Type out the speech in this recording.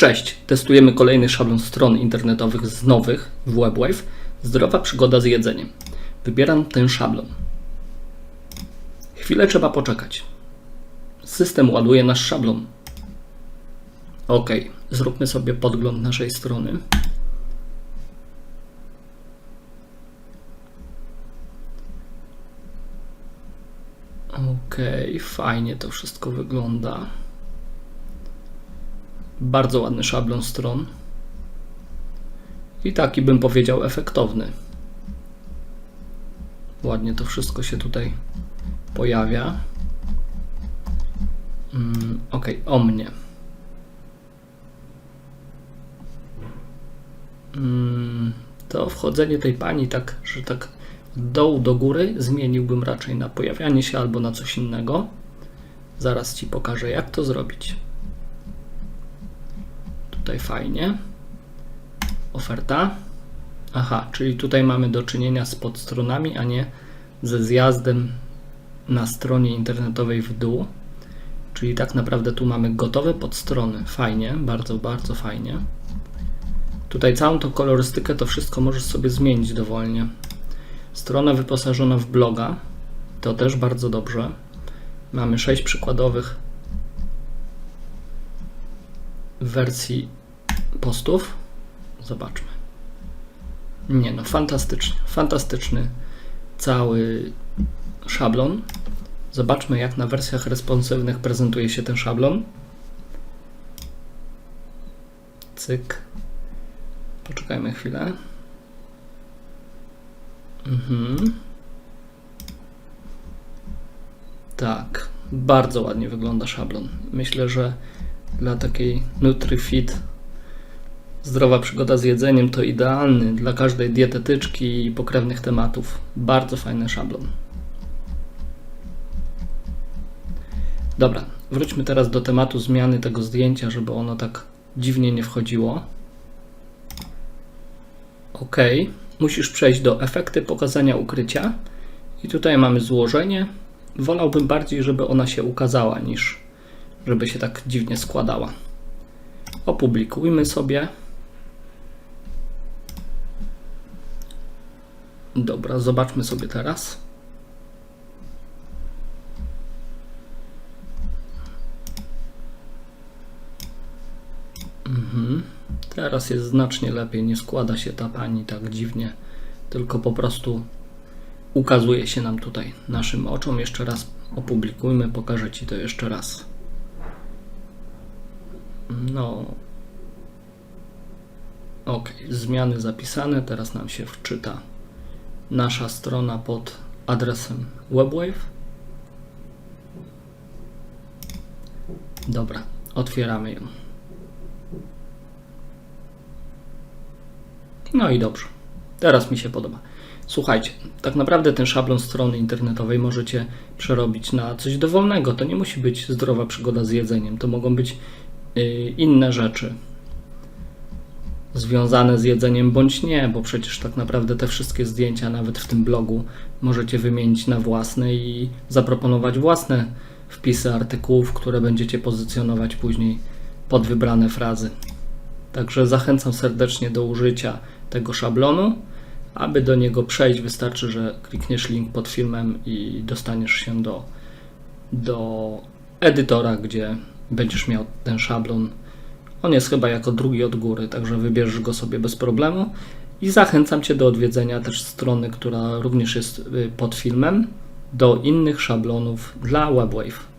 Cześć, testujemy kolejny szablon stron internetowych z nowych w WebWave. Zdrowa przygoda z jedzeniem. Wybieram ten szablon. Chwilę trzeba poczekać. System ładuje nasz szablon. Ok, zróbmy sobie podgląd naszej strony. Ok, fajnie to wszystko wygląda. Bardzo ładny szablon stron. I taki bym powiedział efektowny. Ładnie to wszystko się tutaj pojawia. Mm, ok, o mnie. Mm, to wchodzenie tej pani tak, że tak dołu do góry zmieniłbym raczej na pojawianie się albo na coś innego. Zaraz Ci pokażę, jak to zrobić. Tutaj fajnie. Oferta. Aha, czyli tutaj mamy do czynienia z podstronami, a nie ze zjazdem na stronie internetowej w dół. Czyli tak naprawdę tu mamy gotowe podstrony. Fajnie, bardzo, bardzo fajnie. Tutaj całą tą kolorystykę, to wszystko możesz sobie zmienić dowolnie. Strona wyposażona w bloga. To też bardzo dobrze. Mamy 6 przykładowych wersji postów. Zobaczmy. Nie no, fantastycznie. Fantastyczny cały szablon. Zobaczmy, jak na wersjach responsywnych prezentuje się ten szablon. Cyk. Poczekajmy chwilę. Mhm. Tak, bardzo ładnie wygląda szablon. Myślę, że dla takiej NutriFit zdrowa przygoda z jedzeniem to idealny dla każdej dietetyczki i pokrewnych tematów. Bardzo fajny szablon. Dobra, wróćmy teraz do tematu zmiany tego zdjęcia, żeby ono tak dziwnie nie wchodziło. OK. Musisz przejść do efekty pokazania ukrycia. I tutaj mamy złożenie. Wolałbym bardziej, żeby ona się ukazała, niż żeby się tak dziwnie składała. Opublikujmy sobie. Dobra, zobaczmy sobie teraz. Mhm. Teraz jest znacznie lepiej. Nie składa się ta pani tak dziwnie, tylko po prostu ukazuje się nam tutaj naszym oczom. Jeszcze raz opublikujmy, pokażę Ci to jeszcze raz. No. Ok, zmiany zapisane. Teraz nam się wczyta nasza strona pod adresem WebWave. Dobra, otwieramy ją. No i dobrze. Teraz mi się podoba. Słuchajcie, tak naprawdę ten szablon strony internetowej możecie przerobić na coś dowolnego. To nie musi być zdrowa przygoda z jedzeniem. To mogą być yy, inne rzeczy związane z jedzeniem bądź nie, bo przecież tak naprawdę te wszystkie zdjęcia, nawet w tym blogu, możecie wymienić na własne i zaproponować własne wpisy artykułów, które będziecie pozycjonować później pod wybrane frazy. Także zachęcam serdecznie do użycia tego szablonu. Aby do niego przejść, wystarczy, że klikniesz link pod filmem i dostaniesz się do, do edytora, gdzie będziesz miał ten szablon. On jest chyba jako drugi od góry, także wybierzesz go sobie bez problemu. I zachęcam Cię do odwiedzenia też strony, która również jest y, pod filmem, do innych szablonów dla WebWave.